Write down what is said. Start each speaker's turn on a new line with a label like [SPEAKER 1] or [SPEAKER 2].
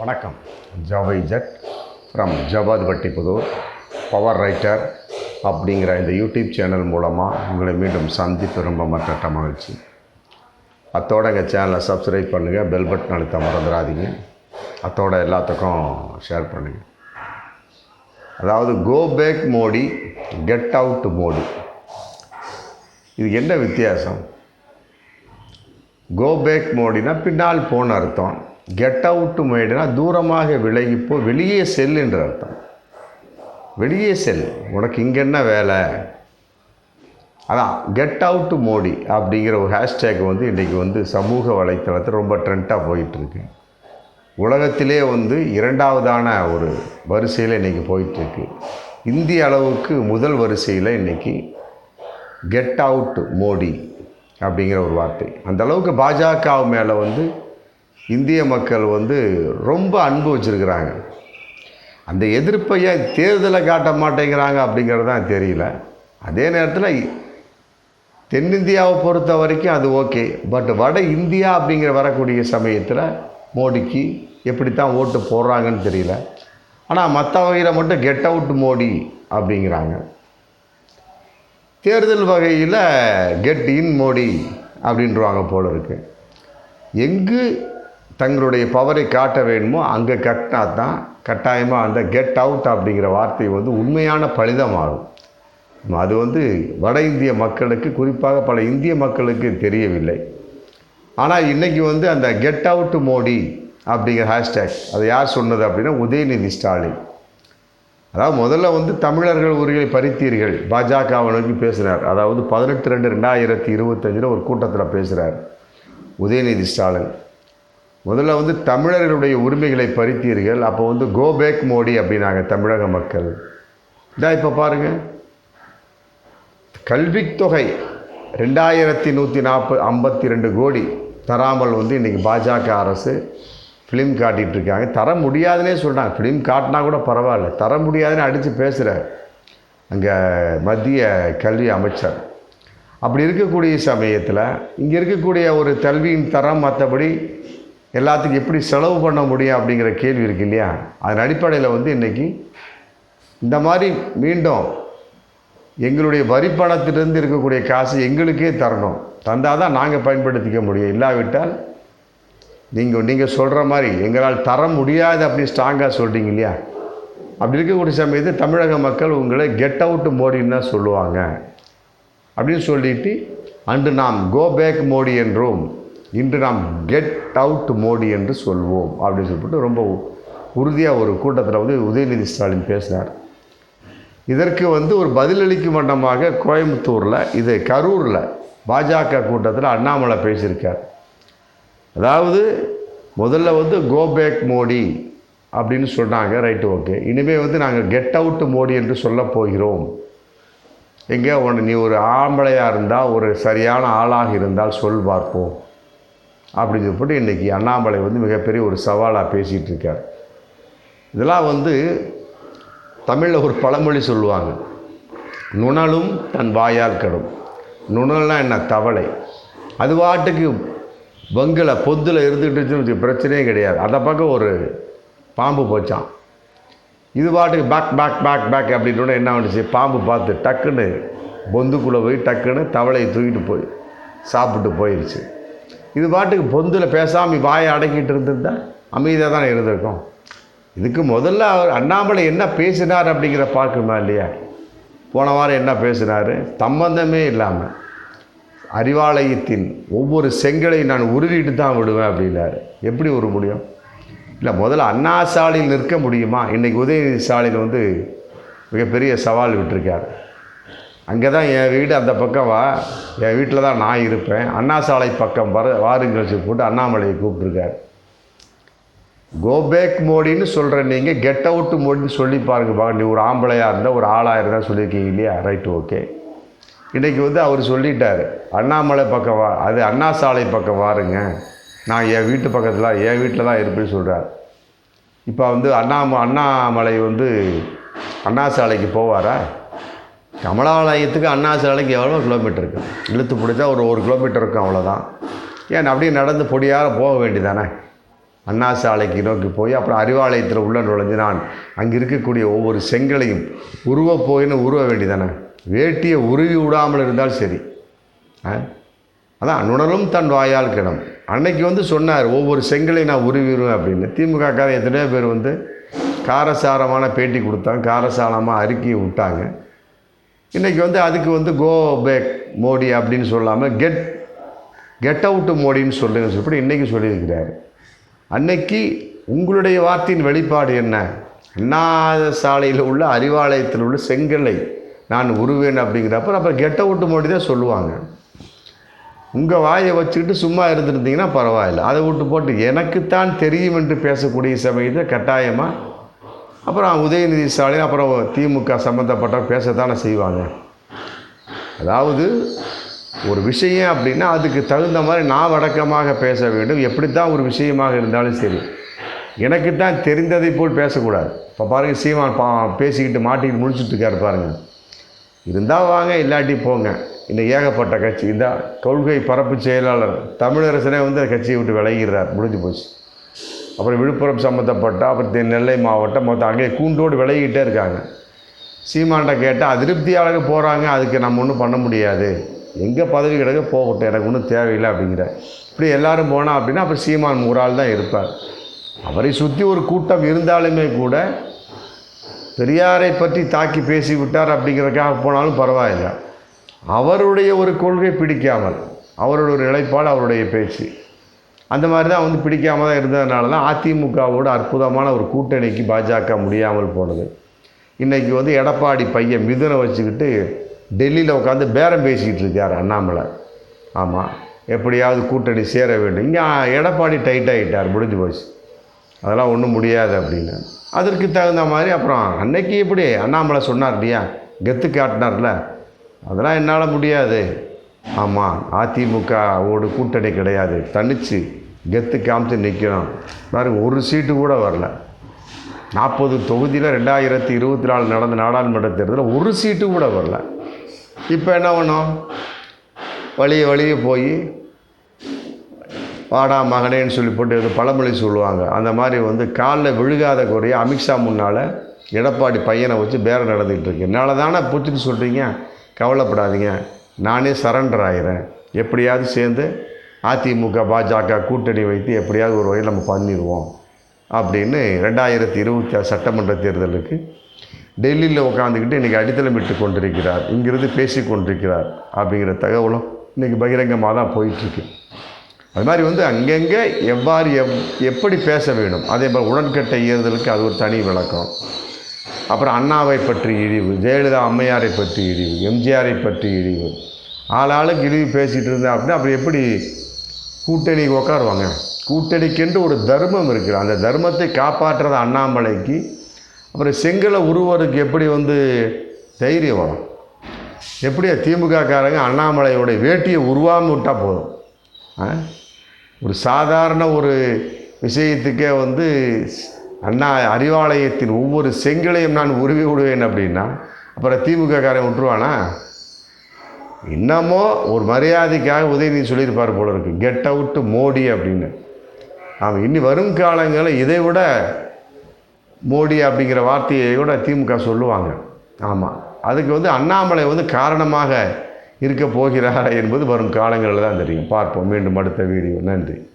[SPEAKER 1] வணக்கம். ஜவை ஜட் ஃப்ரம் ஜவாத் வட்டிப்புதூர் பவர் ரைட்டர் அப்படிங்கிற இந்த யூடியூப் சேனல் மூலமாக உங்களை மீண்டும் சந்திப்பு ரொம்ப மற்ற மகிழ்ச்சி. அத்தோட எங்கள் சேனலை சப்ஸ்கிரைப் பண்ணுங்கள் பெல் பட்டன் அழுத்த மறந்துடாதீங்க. அத்தோட எல்லாத்துக்கும் ஷேர் பண்ணுங்கள் அதாவது go back Modi get out Modi இதுக்கு என்ன வித்தியாசம்? கோ பேக் மோடினா பின்னால் போன அர்த்தம். கெட் அவுட் மைடுனா தூரமாக விலகிப்போ வெளியே செல் அர்த்தம். வெளியே செல். உனக்கு இங்கே என்ன வேலை? அதான் கெட் அவுட் மோடி அப்படிங்கிற ஒரு ஹேஷ்டேக் வந்து இன்றைக்கி வந்து சமூக வலைத்தளத்தில் ரொம்ப ட்ரெண்டாக போயிட்டுருக்கு. உலகத்திலே வந்து இரண்டாவதான ஒரு வரிசையில் இன்றைக்கி போயிட்டுருக்கு. இந்திய அளவுக்கு முதல் வரிசையில் இன்றைக்கி கெட் அவுட் மோடி அப்படிங்கிற ஒரு வார்த்தை. அந்த அளவுக்கு பாஜக மேலே வந்து இந்திய மக்கள் வந்து ரொம்ப அன்பு வச்சுருக்கிறாங்க. அந்த எதிர்ப்பையை தேர்தலை காட்ட மாட்டேங்கிறாங்க அப்படிங்கிறது தான் தெரியல. அதே நேரத்தில் தென்னிந்தியாவை பொறுத்த வரைக்கும் அது ஓகே. பட் வட இந்தியா அப்படிங்கிற வரக்கூடிய சமயத்தில் மோடிக்கு எப்படித்தான் ஓட்டு போடுறாங்கன்னு தெரியல. ஆனால் மற்ற வகையில் மட்டும் கெட் அவுட் மோடி அப்படிங்கிறாங்க. தேர்தல் வகையில் கெட் இன் மோடி அப்படின்றவாங்க போல இருக்கு. எங்கு தங்களுடைய பவரை காட்ட வேணுமோ அங்கே கட்டினா தான் கட்டாயமாக அந்த கெட் அவுட் அப்படிங்கிற வார்த்தை வந்து உண்மையான பலிதமாகும் அது வந்து வட இந்திய மக்களுக்கு குறிப்பாக பல இந்திய மக்களுக்கு தெரியவில்லை. ஆனால் இன்றைக்கி வந்து அந்த கெட் அவுட் மோடி அப்படிங்கிற ஹேஷ்டேக் அது யார் சொன்னது அப்படின்னா உதயநிதி ஸ்டாலின். அதாவது முதல்ல வந்து தமிழர்கள் உரிமை பறித்தீர்கள். பாஜகவை நோக்கி பேசுகிறார் அதாவது பதினெட்டு ரெண்டு ரெண்டாயிரத்தி இருபத்தஞ்சில் ஒரு கூட்டத்தில் பேசுகிறார் உதயநிதி ஸ்டாலின். முதல்ல வந்து தமிழர்களுடைய உரிமைகளை பறித்தீர்கள் அப்போ வந்து கோபேக் மோடி அப்படின்னாங்க தமிழக மக்கள். இதான் இப்போ பாருங்கள் கல்வித்தொகை ரெண்டாயிரத்தி நூற்றி நாற்பது ஐம்பத்தி ரெண்டு கோடி தராமல் வந்து இன்றைக்கி பாஜக அரசு ஃபிலிம் காட்டிகிட்டு இருக்காங்க. தர முடியாதுன்னே சொல்கிறாங்க ஃபிலிம் காட்டினா கூட பரவாயில்ல. தர முடியாதுன்னு அடித்து பேசுகிறார் அங்கே மத்திய கல்வி அமைச்சர். அப்படி இருக்கக்கூடிய சமயத்தில் இங்கே இருக்கக்கூடிய ஒரு கல்வியின் தரம் மற்றபடி எல்லாத்துக்கும் எப்படி செலவு பண்ண முடியும் அப்படிங்கிற கேள்வி இருக்கு இல்லையா? அதன் அடிப்படையில் வந்து இன்றைக்கி இந்த மாதிரி மீண்டும் எங்களுடைய வரி பணத்திலிருந்து இருக்கக்கூடிய காசு எங்களுக்கே தரணும். தந்தால் தான் நாங்கள் பயன்படுத்திக்க முடியும். இல்லாவிட்டால் நீங்கள் நீங்கள் சொல்கிற மாதிரி எங்களால் தர முடியாது அப்படின்னு ஸ்ட்ராங்காக சொல்கிறீங்க இல்லையா? அப்படி இருக்கக்கூடிய சமயத்தில் தமிழக மக்கள் உங்களை கெட் அவுட் மோடின்னு தான் சொல்லுவாங்க. அப்படின்னு சொல்லிட்டு அண்டு நாம் கோ பேக் மோடி என்றும் இன்று நாம் கெட் அவுட் மோடி என்று சொல்வோம் அப்படின்னு சொல்லிட்டு ரொம்ப உறுதியாக ஒரு கூட்டத்தில் வந்து உதயநிதி ஸ்டாலின் பேசினார். இதற்கு வந்து ஒரு பதிலளிக்கும் வண்ணமாக கோயம்புத்தூரில் இது கரூரில் பாஜக கூட்டத்தில் அண்ணாமலை பேசியிருக்கார். அதாவது முதல்ல வந்து கோபேக் மோடி அப்படின்னு சொன்னாங்க ரைட்டு ஓகே இனிமேல் வந்து நாங்கள் கெட் அவுட் மோடி என்று சொல்ல போகிறோம். எங்கே உன்னை நீ ஒரு ஆம்பளையாக இருந்தால் ஒரு சரியான ஆளாக இருந்தால் சொல் பார்ப்போம். அப்படின்னு சொல்லிட்டு இன்றைக்கி அண்ணாமலை வந்து மிகப்பெரிய ஒரு சவாலாக பேசிகிட்டு இருக்கார். இதெல்லாம் வந்து தமிழில் ஒரு பழமொழி சொல்லுவாங்க. நுணலும் தன் வாயால் கடும். நுணல்னால் என்ன? தவளை. அது பாட்டுக்கு வங்கில் பொத்தில் இருந்துக்கிட்டு பிரச்சனையே கிடையாது. அந்த பக்கம் ஒரு பாம்பு போச்சான் இது பாட்டுக்கு பேக் பேக் பேக் பேக் அப்படின்னோட என்ன வந்துச்சு? பாம்பு பார்த்து டக்குன்னு பொந்துக்குள்ளே போய் டக்குன்னு தவளையை தூக்கிட்டு போய் சாப்பிட்டு போயிடுச்சு இது பாட்டுக்கு பொந்தில் பேசாமல் வாயை அடக்கிட்டு இருந்திருந்தா அமைதியாக தானே இருந்திருக்கும். இதுக்கு முதல்ல அவர் அண்ணாமலை என்ன பேசினார் அப்படிங்கிற பார்க்கணுமா இல்லையா? போன வாரம் என்ன பேசினார்? சம்பந்தமே இல்லாமல் அறிவாலயத்தின் ஒவ்வொரு செங்கலை நான் உருவிட்டு தான் விடுவேன் அப்படின்னாரு. எப்படி உரு முடியும்? இல்லை முதல்ல அண்ணா சாலையில் நிற்க முடியுமா? இன்றைக்கி உதயநிதி சாலையில் வந்து மிகப்பெரிய சவால் விட்டுருக்காரு. அங்கே தான் என் வீடு அந்த பக்கம். வா என் வீட்டில் தான் நான் இருப்பேன். அண்ணா சாலை பக்கம் வர வாருங்கள் சொல்லி போட்டு அண்ணாமலையை கூப்பிட்ருக்கார் கோபேக் மோடின்னு சொல்கிற நீங்கள் கெட் அவுட் மோடின்னு சொல்லி பாருங்க பா நீ ஒரு ஆம்பளையாக இருந்தால் ஒரு ஆளாக இருந்தால் சொல்லியிருக்கீங்க இல்லையா? ரைட்டு ஓகே இன்றைக்கி வந்து அவர் சொல்லிட்டார். அண்ணாமலை பக்கம் வா அது அண்ணா சாலை பக்கம் வாருங்க. நான் என் வீட்டு பக்கத்தில் என் வீட்டில் தான் இருப்பேன்னு சொல்கிறார் இப்போ வந்து அண்ணாம அண்ணாமலை வந்து அண்ணா சாலைக்கு போவாரா? கமலாலயத்துக்கு அண்ணா சாலைக்கு எவ்வளோ கிலோமீட்டர் இருக்குது இழுத்து பிடிச்சா ஒரு ஒரு கிலோமீட்டர் இருக்கும் அவ்வளோதான். ஏன் அப்படியே நடந்து பொடியாக போக வேண்டியதானே? அண்ணா சாலைக்கு நோக்கி போய் அப்புறம் அறிவாலயத்தில் உள்ள நுழைஞ்சு நான் அங்கே இருக்கக்கூடிய ஒவ்வொரு செங்கலையும் உருவ போயின்னு உருவ வேண்டியதானே? வேட்டியை உருவி விடாமல் இருந்தால் சரி. ஆ? அதான் நுணலும் தன் வாயால் கிடம். அன்னைக்கு வந்து சொன்னார் ஒவ்வொரு செங்கலையும் நான் உருவிடுவேன் அப்படின்னு. திமுக காரன் எத்தனையோ பேர் வந்து காரசாரமான பேட்டி கொடுத்தாங்க காரசாரமாக அறிக்கையை விட்டாங்க. இன்றைக்கி வந்து அதுக்கு வந்து கோ பேக் மோடி அப்படின்னு சொல்லாமல் கெட் கெட் அவுட்டு மோடின்னு சொல்லுங்க சொல்லி இன்றைக்கி சொல்லியிருக்கிறார். அன்னைக்கு உங்களுடைய வார்த்தையின் வெளிப்பாடு என்ன? அண்ணா சாலையில் உள்ள அறிவாலயத்தில் உள்ள செங்கலை நான் உருவேன் அப்படிங்கிறப்ப அப்புறம் கெட்ட அவுட்டு மோடி தான் சொல்லுவாங்க. உங்கள் வாயை வச்சுக்கிட்டு சும்மா இருந்துருந்தீங்கன்னா பரவாயில்ல. அதை விட்டு போட்டு எனக்குத்தான் தெரியும் என்று பேசக்கூடிய சமயத்தை கட்டாயமாக அப்புறம் உதயநிதி ஸ்டாலின் அப்புறம் திமுக சம்மந்தப்பட்ட பேசத்தானே செய்வாங்க. அதாவது ஒரு விஷயம் அப்படின்னா அதுக்கு தகுந்த மாதிரி நான் வடக்கமாக பேச வேண்டும். எப்படி தான் ஒரு விஷயமாக இருந்தாலும் சரி. எனக்கு தான் தெரிந்ததை போல் பேசக்கூடாது. இப்போ பாருங்கள் சீமான் பா பேசிக்கிட்டு மாட்டிக்கிட்டு முடிச்சுட்டு இருக்காரு பாருங்கள் இருந்தால் வாங்க இல்லாட்டி போங்க. இந்த ஏகப்பட்ட கட்சி இந்த கொள்கை பரப்பு செயலாளர் தமிழரசனே வந்து அந்த கட்சியை விட்டு விலகிறார் முடிஞ்சு போச்சு. அப்புறம் விழுப்புரம் சம்மந்தப்பட்ட அப்புறம் நெல்லை மாவட்டம் மொத்தம் அங்கேயே கூண்டோடு விளையிட்டே இருக்காங்க. சீமான்ட்ட கேட்டால் அதிருப்தியாளர்கள் போகிறாங்க அதுக்கு நம்ம ஒன்றும் பண்ண முடியாது. எங்கே பதவி கிடக்க போகட்டும் எனக்கு ஒன்றும் தேவையில்லை அப்படிங்கிற. இப்படி எல்லாரும் போனால் அப்படின்னா அப்புறம் சீமான் ஒரு தான் இருப்பார். அவரை சுற்றி ஒரு கூட்டம் இருந்தாலுமே கூட பெரியாரை பற்றி தாக்கி பேசிவிட்டார் அப்படிங்கிறதுக்காக போனாலும் பரவாயில்லை. அவருடைய ஒரு கொள்கை பிடிக்காமல் அவருடைய ஒரு நிலைப்பாடு அவருடைய பேச்சு. அந்த மாதிரி தான் வந்து பிடிக்காம தான் இருந்ததுனால தான் அதிமுகவோட அற்புதமான ஒரு கூட்டணிக்கு பாஜக முடியாமல் போனது. இன்றைக்கி வந்து எடப்பாடி பையன் மிதுனை வச்சுக்கிட்டு டெல்லியில் உட்காந்து பேரம் பேசிக்கிட்டு இருக்கார் அண்ணாமலை. ஆமாம் எப்படியாவது கூட்டணி சேர வேண்டும். இங்கே எடப்பாடி டைட் ஆகிட்டார் முடிஞ்சு போச்சு. அதெல்லாம் ஒன்றும் முடியாது அப்படின்னு. அதற்கு தகுந்த மாதிரி அப்புறம் அன்னைக்கு எப்படி அண்ணாமலை சொன்னார் இல்லையா? கெத்து காட்டினார்ல. அதெல்லாம் என்னால் முடியாது. ஆமாம் அதிமுகவோடு கூட்டணி கிடையாது. தனிச்சு கெத்து காமிச்சு நிற்கிறோம். பாருங்க ஒரு சீட்டு கூட வரல. நாற்பது தொகுதியில் ரெண்டாயிரத்தி இருபத்தி நாலு நடந்த நாடாளுமன்ற தேர்தலில் ஒரு சீட்டு கூட வரல. இப்போ என்ன பண்ணோம்? வழிய வழியே போய் வாடா மகனேன்னு சொல்லி போட்டு ஏதோ பழமொழி சொல்லுவாங்க. அந்த மாதிரி வந்து காலில் விழுகாத குறைய அமித்ஷா முன்னால் எடப்பாடி பையனை வச்சு பேரம் நடந்துகிட்டு இருக்கு. என்னால் தானே பூச்சிட்டு சொல்கிறீங்க கவலைப்படாதீங்க. நானே சரண்டர் ஆகிறேன் எப்படியாவது சேர்ந்து அதிமுக பாஜக கூட்டணி வைத்து எப்படியாவது ஒரு வகையில் நம்ம பண்ணிடுவோம் அப்படின்னு ரெண்டாயிரத்தி இருபத்தி ஆறு சட்டமன்ற தேர்தலுக்கு டெல்லியில் உட்காந்துக்கிட்டு இன்றைக்கி அடித்தளமிட்டு கொண்டிருக்கிறார். இங்கிருந்து பேசி கொண்டிருக்கிறார் அப்படிங்கிற தகவலும் இன்றைக்கி பகிரங்கமாக தான் போயிட்டுருக்கு. அது மாதிரி வந்து அங்கங்கே எவ்வாறு எவ் எப்படி பேச வேண்டும்? அதே மாதிரி உடன்கட்டை ஏறுதலுக்கு அது ஒரு தனி விளக்கம். அப்புறம் அண்ணாவை பற்றி இழிவு ஜெயலலிதா அம்மையாரை பற்றி இழிவு எம்ஜிஆரை பற்றி இழிவு. ஆளாளுக்கு இழிவு பேசிகிட்டு இருந்தேன் அப்படின்னா அப்புறம் எப்படி கூட்டணி உட்காருவாங்க கூட்டணிக்கென்று ஒரு தர்மம் இருக்குது அந்த தர்மத்தை காப்பாற்றுறது அண்ணாமலைக்கு அப்புறம் செங்கலை உருவருக்கு எப்படி வந்து தைரியம் வரும்? எப்படியா திமுக காரங்க அண்ணாமலையோட வேட்டியை உருவாமல் விட்டால் போதும்? ஆ? ஒரு சாதாரண ஒரு விஷயத்துக்கே வந்து அண்ணா அறிவாலயத்தின் ஒவ்வொரு செங்கலையும் நான் உருவி விடுவேன் அப்படின்னா அப்புறம் திமுக காரன் விட்டுருவானா? இன்னமோ ஒரு மரியாதைக்காக உதயநிதி சொல்லியிருப்பார் போல இருக்கு. கெட் அவுட்டு மோடி அப்படின்னு. ஆமாம் இனி வரும் காலங்களில் இதை விட மோடி அப்படிங்கிற வார்த்தையை கூட திமுக சொல்லுவாங்க. ஆமாம் அதுக்கு வந்து அண்ணாமலை வந்து காரணமாக இருக்க போகிறாரா என்பது வரும் காலங்களில் தான் தெரியும். பார்ப்போம் மீண்டும் அடுத்த வீடியோ. நன்றி.